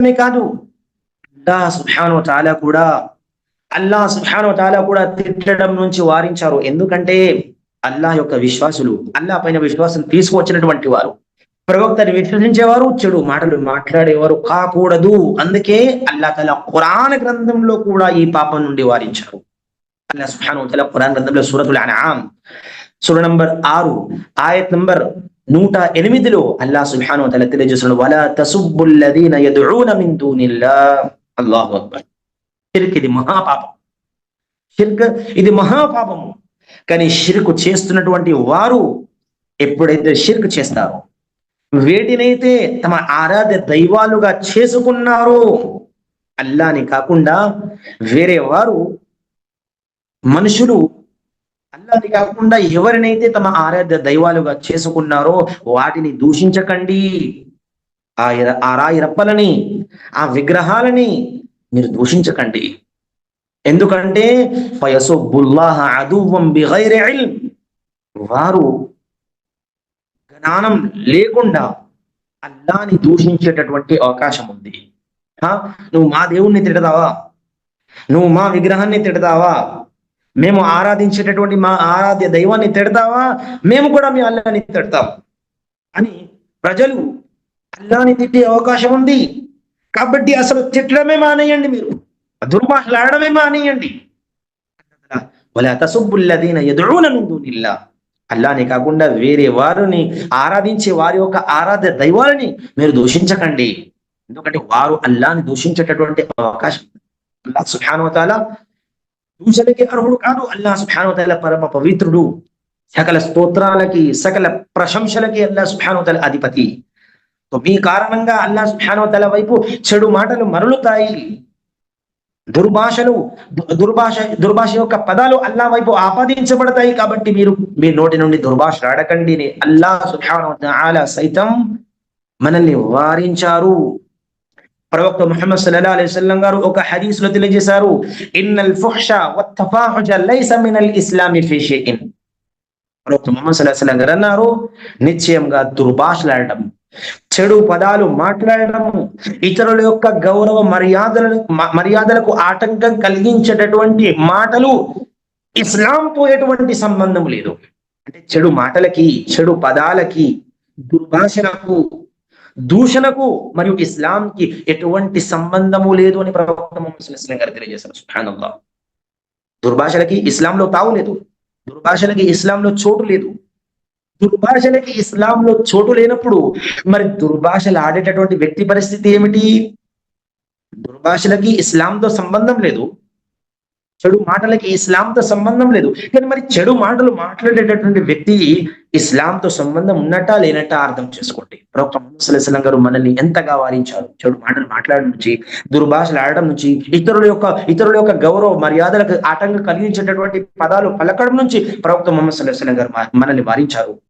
మాత్రమే కాదు. అల్లా సుభాను తాలా కూడా అల్లా సుభాను తాలా కూడా తిట్టడం నుంచి వారించారు. ఎందుకంటే అల్లా యొక్క విశ్వాసులు అల్లా పైన విశ్వాసం తీసుకువచ్చినటువంటి వారు. ప్రవక్తని విశ్వసించేవారు చెడు మాటలు మాట్లాడేవారు కాకూడదు. అందుకే అల్లా తల ఖురాన్ గ్రంథంలో కూడా ఈ పాపం నుండి వారించారు. అల్లా సుబ్హానహు తల ఖురాన్ గ్రంథంలో సూరతుల్ అనాం సూర నంబర్ ఆరు ఆయత్ నంబర్ నూట ఎనిమిదిలో అల్లా సుల్హాను తల తెలియజేస్తున్నాడు వలా తసుబ్బుల్లదీన యదుఊన మిన్ దూనిల్లా అల్లాహు అక్బర్. షిర్క్ ఇది మహాపాపం. షిర్క్ ఇది మహాపాపము. కానీ షిర్క్ చేస్తున్నటువంటి వారు ఎప్పుడైతే షిర్క్ చేస్తారో వేటినైతే తమ ఆరాధ్య దైవాలుగా చేసుకున్నారో అల్లాని కాకుండా వేరే వారు మనుషులు అల్లాని కాకుండా ఎవరినైతే తమ ఆరాధ్య దైవాలుగా చేసుకున్నారో వాటిని దూషించకండి. ఆ ఆ రాయిరప్పలని ఆ విగ్రహాలని మీరు దూషించకండి. ఎందుకంటే వారు జ్ఞానం లేకుండా అల్లాని దూషించేటటువంటి అవకాశం ఉంది. నువ్వు మా దేవుణ్ణి తిడతావా? నువ్వు మా విగ్రహాన్ని తిడతావా? మేము ఆరాధించేటటువంటి మా ఆరాధ్య దైవాన్ని తిడతావా? మేము కూడా మీ అల్లాని తిడతాం. అని ప్రజలు అల్లాని తిట్టే అవకాశం ఉంది. కాబట్టి అసలు తిట్టడమే మానేయండి మీరు. దుర్భాషలాడమే మానేయండి. వలా తసుబ్బుల్లదీన యదుఊన మిన్ అల్లాని కాకుండా వేరే వారిని ఆరాధించే వారి యొక్క ఆరాధ్య దైవాలని మీరు దూషించకండి. ఎందుకంటే వారు అల్లాని దూషించేటటువంటి అవకాశం అల్లా సుహానుతాల దూషణకి అర్హుడు కాదు. అల్లా సుభానువతాల పరమ పవిత్రుడు. సకల స్తోత్రాలకి సకల ప్రశంసలకి అల్లా సుభానువతాల అధిపతి. మీ కారణంగా అల్లా సుభానువతాల వైపు చెడు మాటలు మరలుతాయి. దుర్భాషలు దుర్భాష దుర్భాష యొక్క పదాలు అల్లా వైపు ఆపాదించబడతాయి కాబట్టి మీరు మీ నోటి నుండి దుర్భాష రాడకండి అల్లా సుబ్హానహు సైతం మనల్ని వారించారు. ప్రవక్త ముహమ్మద్ సల్లల్లాహు అలైహి వసల్లం గారు ఒక హదీస్లో తెలియజేశారు ఇన్నల్ ఫుహ్ష వత్తఫాహుజ లైస మినల్ ఇస్లామి ఫీ షైఇన్. ప్రవక్త ముహమ్మద్ సల్లల్లాహు అలైహి వసల్లం గారు అన్నారు నిశ్చయంగా దుర్భాషలాడటం చెడు పదాలు మాట్లాడడం ఇతరుల యొక్క గౌరవ మర్యాదల మర్యాదలకు ఆటంకం కలిగించేటటువంటి మాటలు ఇస్లాంతో ఎటువంటి సంబంధం లేదు. అంటే చెడు మాటలకి చెడు పదాలకి దుర్భాషలకు దూషణకు మరియు ఇస్లాంకి ఎటువంటి సంబంధము లేదు అని ప్రవక్త ముహమ్మద్ గారు తెలియజేశారు. సుబ్హానల్లాహ్. దుర్భాషలకి ఇస్లాంలో తావు లేదు. దుర్భాషలకి ఇస్లాంలో చోటు లేదు. దుర్భాషలకి ఇస్లాంలో చోటు లేనప్పుడు మరి దుర్భాషలు ఆడేటటువంటి వ్యక్తి పరిస్థితి ఏమిటి? దుర్భాషలకి ఇస్లాంతో సంబంధం లేదు. చెడు మాటలకి ఇస్లాంతో సంబంధం లేదు. కానీ మరి చెడు మాటలు మాట్లాడేటటువంటి వ్యక్తి ఇస్లాంతో సంబంధం ఉన్నట్టా లేనట్టా అర్థం చేసుకోండి. ప్రొక్క ముహమ్మద్ గారు మనల్ని ఎంతగా వారించారు? చెడు మాటలు మాట్లాడడం నుంచి దుర్భాషలు ఆడడం నుంచి ఇతరుల యొక్క ఇతరుల యొక్క గౌరవ మర్యాదలకు ఆటంకం కలిగించేటటువంటి పదాలు పలకడం నుంచి ప్రవక్త ముహమ్మద్ సల్లల్లాహు గారు మనల్ని వారించారు.